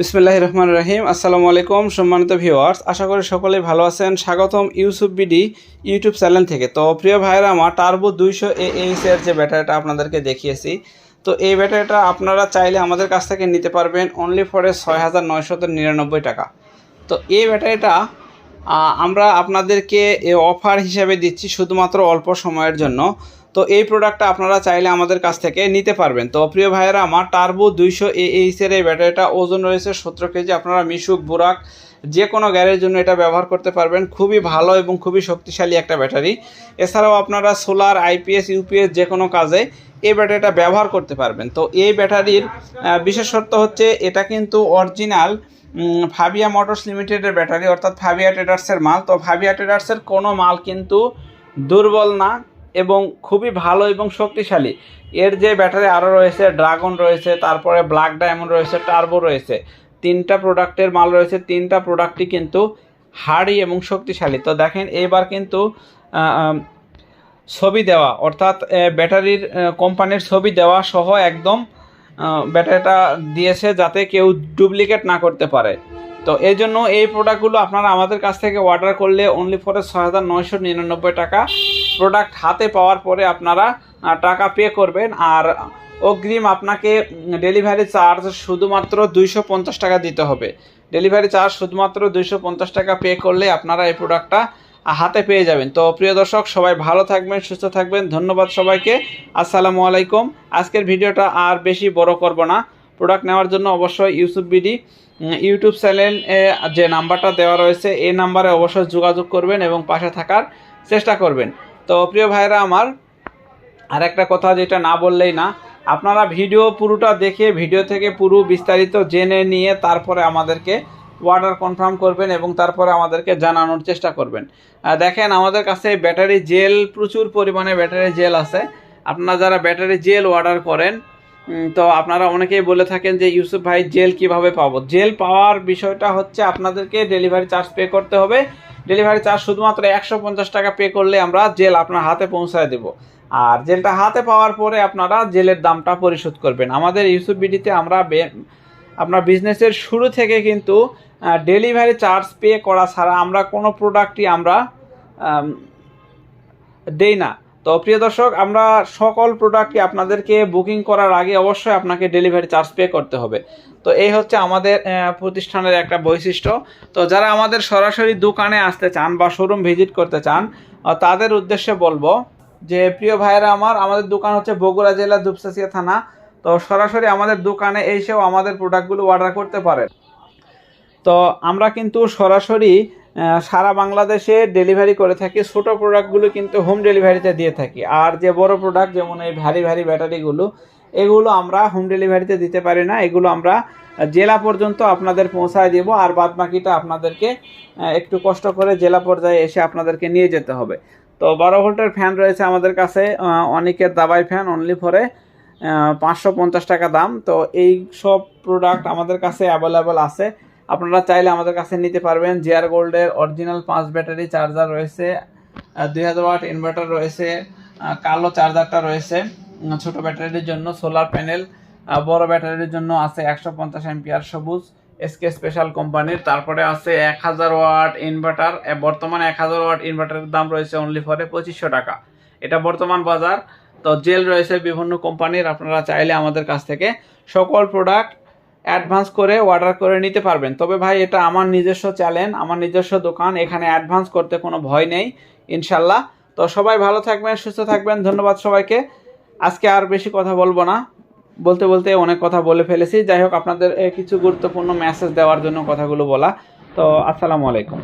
বিসমিল্লাহ রহমান রহিম। আসসালামু আলাইকুম সম্মানিত ভিউয়ার্স। আশা করি সকলেই ভালো আছেন। স্বাগতম ইউসুফ বিডি ইউটিউব চ্যানেল থেকে। তো প্রিয় ভাইরা আমার টার্বো দুইশো এর যে ব্যাটারিটা আপনাদেরকে দেখিয়েছি, তো এই ব্যাটারিটা আপনারা চাইলে আমাদের কাছ থেকে নিতে পারবেন অনলি ফরে ছয় হাজার নিরানব্বই টাকা। তো এই ব্যাটারিটা আমরা আপনাদেরকে অফার হিসেবে দিচ্ছি শুধুমাত্র অল্প সময়ের জন্য। তো এই প্রোডাক্টটা আপনারা চাইলে আমাদের কাছ থেকে নিতে পারবেন। তো প্রিয় ভাইয়েরা, আমার টার্বো দুইশো এইচের এই ব্যাটারিটা ওজন রয়েছে সতেরো কেজি। আপনারা মিশুক, বুরাক যে কোনো গ্যারের জন্য এটা ব্যবহার করতে পারবেন। খুবই ভালো এবং খুবই শক্তিশালী একটা ব্যাটারি। এছাড়াও আপনারা সোলার আইপিএস ইউপিএস যে কোনো কাজে এই ব্যাটারিটা ব্যবহার করতে পারবেন। তো এই ব্যাটারির বিশেষত্ব হচ্ছে এটা কিন্তু অরিজিনাল ফাবিয়া মোটরস লিমিটেডের ব্যাটারি। অর্থাৎ ফাবিয়া ট্রেডার্সের মাল। তো ফাবিয়া ট্রেডার্সের কোনো মাল কিন্তু দুর্বল না। এবং খুবই ভালো এবং শক্তিশালী। এর যে ব্যাটারি আরও রয়েছে ড্রাগন রয়েছে, তারপরে ব্ল্যাক ডায়মন্ড রয়েছে টার্বো রয়েছে। তিনটা প্রোডাক্টের মাল রয়েছে, তিনটা প্রোডাক্টই কিন্তু হার্ডি এবং শক্তিশালী। তো দেখেন, এইবার কিন্তু ছবি দেওয়া, অর্থাৎ ব্যাটারির কোম্পানির ছবি দেওয়া সহ একদম ব্যাটারিটা দিয়েছে যাতে কেউ ডুপ্লিকেট না করতে পারে। তো এই জন্য এই প্রোডাক্টগুলো আপনারা আমাদের কাছ থেকে অর্ডার করলে অনলি ফরে ছয় হাজার নয়শো নিরানব্বই টাকা প্রোডাক্ট হাতে পাওয়ার পরে আপনারা টাকা পে করবেন। আর অগ্রিম আপনাকে ডেলিভারি চার্জ শুধুমাত্র দুইশো পঞ্চাশ টাকা দিতে হবে। ডেলিভারি চার্জ শুধুমাত্র দুইশো পঞ্চাশ টাকা পে করলে আপনারা এই প্রোডাক্টটা হাতে পেয়ে যাবেন। তো প্রিয় দর্শক, সবাই ভালো থাকবেন, সুস্থ থাকবেন। ধন্যবাদ সবাইকে। আসসালামু আলাইকুম। আজকের ভিডিওটা আর বেশি বড় করব না। প্রোডাক্ট নেওয়ার জন্য অবশ্যই ইউসুফ বিডি ইউটিউব চ্যানেল যে নাম্বারটা দেওয়া রয়েছে, এই নাম্বারে অবশ্যই যোগাযোগ করবেন এবং পাশে থাকার চেষ্টা করবেন। তো প্রিয় ভাইরা আমার আর একটা কথা যেটা না বললেই না, আপনারা ভিডিও পুরোটা দেখে, ভিডিও থেকে পুরো বিস্তারিত জেনে নিয়ে তারপরে আমাদেরকে অর্ডার কনফার্ম করবেন এবং তারপরে আমাদেরকে জানানোর চেষ্টা করবেন। দেখেন আমাদের কাছে ব্যাটারি জেল প্রচুর পরিমাণে ব্যাটারি জেল আছে। আপনারা যারা ব্যাটারি জেল অর্ডার করেন তো আপনারা অনেকেই বলে থাকেন যে ইউসুফ ভাই জেল কীভাবে পাবো? জেল পাওয়ার বিষয়টা হচ্ছে আপনাদেরকে ডেলিভারি চার্জ পে করতে হবে। ডেলিভারি চার্জ শুধুমাত্র একশো পঞ্চাশ টাকা পে করলে আমরা জেল আপনার হাতে পৌঁছায় দেবো। আর জেলটা হাতে পাওয়ার পরে আপনারা জেলের দামটা পরিশোধ করবেন। আমাদের ইউসুফ বিডিতে আমরা আপনার বিজনেসের শুরু থেকে কিন্তু ডেলিভারি চার্জ পে করা ছাড়া আমরা কোনো প্রোডাক্টই আমরা আম, দেই না। তো প্রিয় দর্শক, আমরা সকল প্রোডাক্টই আপনাদেরকে বুকিং করার আগে অবশ্যই আপনাকে ডেলিভারি চার্জ পে করতে হবে। তো এই হচ্ছে আমাদের প্রতিষ্ঠানের একটা বৈশিষ্ট্য। তো যারা আমাদের সরাসরি দোকানে আসতে চান বা শোরুম ভিজিট করতে চান তাদের উদ্দেশ্যে বলব যে, প্রিয় ভাইয়েরা আমার, আমাদের দোকান হচ্ছে বগুড়া জেলা দুপসাসিয়া থানা। তো সরাসরি আমাদের দোকানে এসেও আমাদের প্রোডাক্টগুলো অর্ডার করতে পারেন। তো আমরা কিন্তু সরাসরি সারা বাংলাদেশে ডেলিভারি করে থাকি। ছোটো প্রোডাক্টগুলো কিন্তু হোম ডেলিভারিতে দিয়ে থাকি। আর যে বড় প্রোডাক্ট যেমন এই ভারী ভারী ব্যাটারিগুলো এগুলো আমরা হোম ডেলিভারিতে দিতে পারি না। এগুলো আমরা জেলা পর্যন্ত আপনাদের পৌঁছায় দেবো আর বাদ বাকিটা আপনাদেরকে একটু কষ্ট করে জেলা পর্যায়ে এসে আপনাদেরকে নিয়ে যেতে হবে। তো বারো ভোল্টের ফ্যান রয়েছে আমাদের কাছে অনেকের দাবাই ফ্যান অনলি ফরে পাঁচশো পঞ্চাশ টাকা দাম। তো এই সব প্রোডাক্ট আমাদের কাছে অ্যাভেলেবল আছে। আপনারা চাইলে আমাদের কাছে নিতে পারবেন জিআর গোল্ডের অরিজিনাল পাঁচ ব্যাটারি চার্জার রয়েছে দুই হাজার ওয়াট ইনভার্টার রয়েছে কালো চার্জারটা রয়েছে ছোট ব্যাটারির জন্য সোলার প্যানেল বড় ব্যাটারির জন্য আছে একশো পঞ্চাশ এমপিআর সবুজ এসকে স্পেশাল কোম্পানির তারপরে আছে এক হাজার ওয়াট ইনভার্টার বর্তমানে এক হাজার ওয়াট ইনভার্টারের দাম রয়েছে অনলি ফরে পঁচিশশো টাকা। এটা বর্তমান বাজার, তো জেল রয়েছে বিভিন্ন কোম্পানির আপনারা চাইলে আমাদের কাছ থেকে সকল প্রোডাক্ট অ্যাডভান্স করে অর্ডার করে নিতে পারবেন। তবে ভাই, এটা আমার নিজস্ব চ্যালেঞ্জ আমার নিজস্ব দোকান, এখানে অ্যাডভান্স করতে কোনো ভয় নেই, ইনশাল্লাহ। তো সবাই ভালো থাকবেন, সুস্থ থাকবেন, ধন্যবাদ সবাইকে। আজকে আর বেশি কথা বলব না। বলতে বলতে অনেক কথা বলে ফেলেছি। যাই হোক, আপনাদের কিছু গুরুত্বপূর্ণ মেসেজ দেওয়ার জন্য কথাগুলো বলা। তো আসসালামু আলাইকুম।